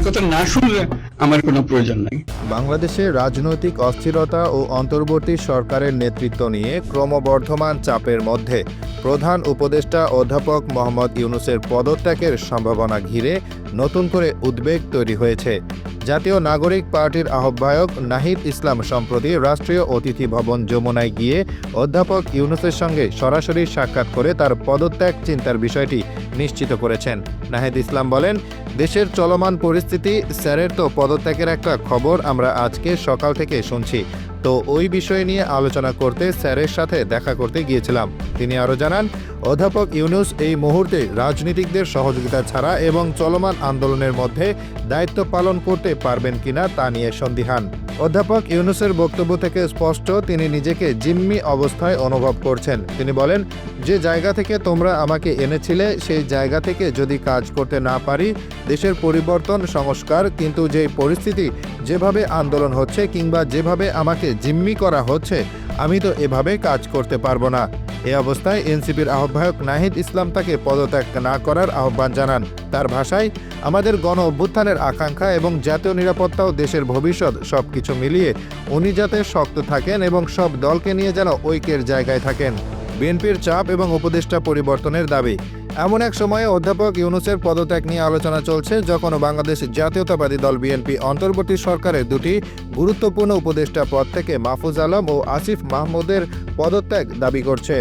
আমার কথা না শুনলে আমার কোনো প্রয়োজন নাই। বাংলাদেশে রাজনৈতিক অস্থিরতা ও অন্তর্বর্তী সরকারের নেতৃত্ব নিয়ে ক্রমবর্ধমান চাপের মধ্যে প্রধান উপদেষ্টা অধ্যাপক মোহাম্মদ ইউনুসের পদত্যাগের সম্ভাবনা ঘিরে নতুন করে উদ্বেগ তৈরি হয়েছে। জাতীয় নাগরিক পার্টির আহ্বায়ক নাহিদ ইসলাম সম্প্রতি রাষ্ট্রীয় অতিথি ভবন যমুনায় গিয়ে অধ্যাপক ইউনুসের সঙ্গে সরাসরি সাক্ষাৎ করে তার পদত্যাগ চিন্তার বিষয়টি নিশ্চিত করেছেন। নাহিদ ইসলাম বলেন, দেশের চলমান পরিস্থিতি, স্যারের তো পদত্যাগের একটা খবর আমরা আজকে সকাল থেকে শুনছি। তো ওই বিষয় নিয়ে আলোচনা করতে স্যারের সাথে দেখা করতে গিয়েছিলাম। তিনি আরও জানান, অধ্যাপক ইউনুস এই মুহূর্তে রাজনীতিকদের সহযোগিতা ছাড়া এবং চলমান আন্দোলনের মধ্যে দায়িত্ব পালন করতে পারবেন কিনা তা নিয়ে সন্দিহান। অধ্যাপক ইউনুসের বক্তব্য থেকে স্পষ্ট, তিনি নিজেকে জিম্মি অবস্থায় অনুভব করছেন। তিনি বলেন, যে জায়গা থেকে তোমরা আমাকে এনেছিলে, সেই জায়গা থেকে যদি কাজ করতে না পারি, দেশের পরিবর্তন সংস্কার, কিন্তু যে পরিস্থিতি, যেভাবে আন্দোলন হচ্ছে কিংবা যেভাবে আমাকে জিম্মি করা হচ্ছে আমি তো এভাবে কাজ করতে পারব না। এ অবস্থায় এনসিপির আহ্বায়ক নাহিদ ইসলাম তাকে পদত্যাগ না করার আহ্বান জানান। তার ভাষায়, আমাদের গণ অভ্যুত্থানের আকাঙ্ক্ষা এবং জাতীয় নিরাপত্তা ও দেশের ভবিষ্যৎ সব কিছু মিলিয়ে উনি যাতে শক্ত থাকেন এবং সব দলকে নিয়ে যেন ঐক্যের জায়গায় থাকেন। বিএনপির চাপ এবং উপদেষ্টা পরিবর্তনের দাবি এমন এক সময়ে অধ্যাপক ইউনুসের পদত্যাগ নিয়ে আলোচনা চলছে যখন বাংলাদেশ জাতীয়তাবাদী দল বিএনপি অন্তর্বর্তী সরকারের দুটি গুরুত্বপূর্ণ উপদেষ্টা পদ থেকে মাহফুজ আলম ও আসিফ মাহমুদের পদত্যাগ দাবি করছে।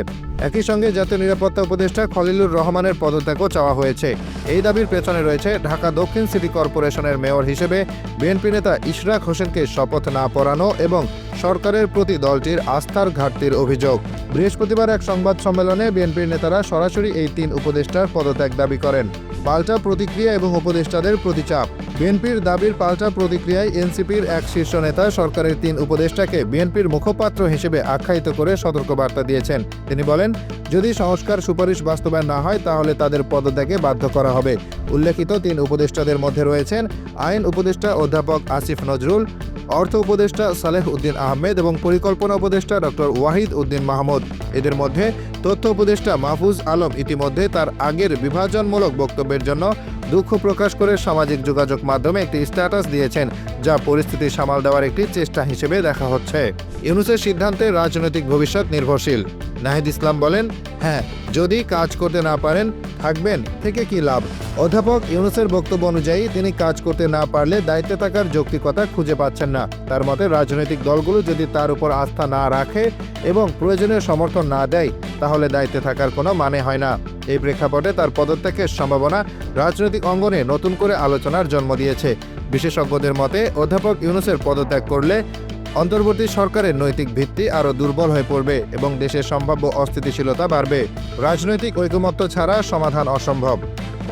একই সঙ্গে জাতীয় নিরাপত্তা উপদেষ্টা খলিলুর রহমানের পদত্যাগও চাওয়া হয়েছে। এই দাবির পেছনে রয়েছে ঢাকা দক্ষিণ সিটি কর্পোরেশনের মেয়র হিসেবে বিএনপি নেতা ইশরাক হোসেনকে শপথ না পড়ানো এবং সরকারের প্রতি দলটির আস্থার ঘাটতির অভিযোগ। বৃহস্পতিবার এক সংবাদ সম্মেলনে বিএনপির নেতারা সরাসরি এই তিন উপদেষ্টার পদত্যাগ দাবি করেন। পাল্টা প্রতিক্রিয়া এবং উপদেষ্টাদের প্রতিচাপ। বিএনপির দাবির পাল্টা প্রতিক্রিয়ায় এনসিপির এক শীর্ষ নেতা সরকারের তিন উপদেষ্টাকে বিএনপির মুখপাত্র হিসেবে আখ্যায়িত করে সতর্কবার্তা দিয়েছেন। তিনি বলেন যদি সংস্কার সুপারিশ বাস্তবায়ন না হয়, তাহলে তাদের পদত্যাগে বাধ্য করা হবে। উল্লেখিত তিন উপদেষ্টাদের মধ্যে রয়েছেন আইন উপদেষ্টা অধ্যাপক আসিফ নজরুল, অর্থ উপদেষ্টা সালেহ উদ্দিন আহমেদ এবং পরিকল্পনা উপদেষ্টা ডক্টর ওয়াহিদ উদ্দিন মাহমুদ। এদের মধ্যে তথ্য উপদেষ্টা মাহফুজ আলম ইতিমধ্যে তার আগের বিভাজনমূলক বক্তব্যের জন্য দুঃখ প্রকাশ করে সামাজিক যোগাযোগ মাধ্যমে একটি স্ট্যাটাস দিয়েছেন, যা পরিস্থিতি সামাল দেওয়ার একটি চেষ্টা হিসেবে দেখা হচ্ছে। ইউনুসের সিদ্ধান্তে রাজনৈতিক ভবিষ্যৎ নির্ভরশীল। নাহিদ ইসলাম বলেন হ্যাঁ যদি কাজ করতে না পারেন, থাকবেন, থেকে কি লাভ? অধ্যাপক ইউনুসের বক্তব্য অনুযায়ী, তিনি কাজ করতে না পারলে দায়িত্বে থাকার যৌক্তিকতা খুঁজে পাচ্ছেন না। তার মতে, রাজনৈতিক দলগুলো যদি তার উপর আস্থা না রাখে এবং প্রয়োজনীয় সমর্থন না দেয়, তাহলে দায়িত্বে থাকার কোনো মানে হয় না। এই প্রেক্ষাপটে তার পদত্যাগের সম্ভাবনা রাজনৈতিক অঙ্গনে নতুন করে আলোচনার জন্ম দিয়েছে। বিশেষজ্ঞদের মতে, অধ্যাপক ইউনুসের পদত্যাগ করলে অন্তর্বর্তী সরকারের নৈতিক ভিত্তি আরও দুর্বল হয়ে পড়বে এবং দেশের সম্ভাব্য অস্থিতিশীলতা বাড়বে। রাজনৈতিক ঐকমত্য ছাড়া সমাধান অসম্ভব।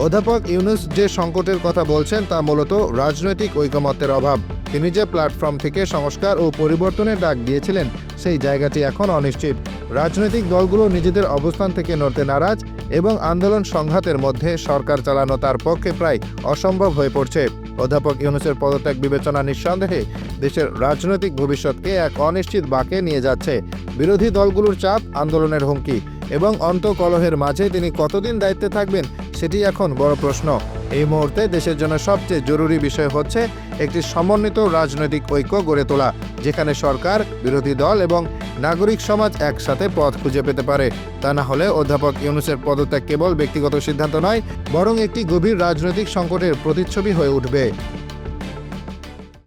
অধ্যাপক ইউনুস যে সংকটের কথা বলছেন তা মূলত রাজনৈতিক ঐকমত্যের অভাব। তিনি যে প্ল্যাটফর্ম থেকে সংস্কার ও পরিবর্তনের ডাক দিয়েছিলেন, সেই জায়গাটি এখন অনিশ্চিত। রাজনৈতিক দলগুলো নিজেদের অবস্থান থেকে নড়তে নারাজ এবং আন্দোলন সংঘাতের মধ্যে সরকার চালানো তার পক্ষে প্রায় অসম্ভব হয়ে পড়ছে। অধ্যাপক ইউনুসের পদত্যাগ বিবেচনা নিঃসন্দেহে দেশের রাজনৈতিক ভবিষ্যৎকে এক অনিশ্চিত বাঁকে নিয়ে যাচ্ছে। বিরোধী দলগুলোর চাপ, আন্দোলনের হুমকি এবং অন্তকলহের মাঝে তিনি কতদিন দায়িত্বে থাকবেন সেটি এখন বড় প্রশ্ন। এই মুহূর্তে দেশের জন্য সবচেয়ে জরুরি বিষয় হচ্ছে একটি সমন্বিত রাজনৈতিক ঐক্য গড়ে তোলা, যেখানে সরকার, বিরোধী দল এবং নাগরিক সমাজ একসাথে পথ খুঁজে পেতে পারে। তা না হলে অধ্যাপক ইউনুসের পদত্যাগ কেবল ব্যক্তিগত সিদ্ধান্ত নয়, বরং একটি গভীর রাজনৈতিক সংকটের প্রতিচ্ছবি হয়ে উঠবে।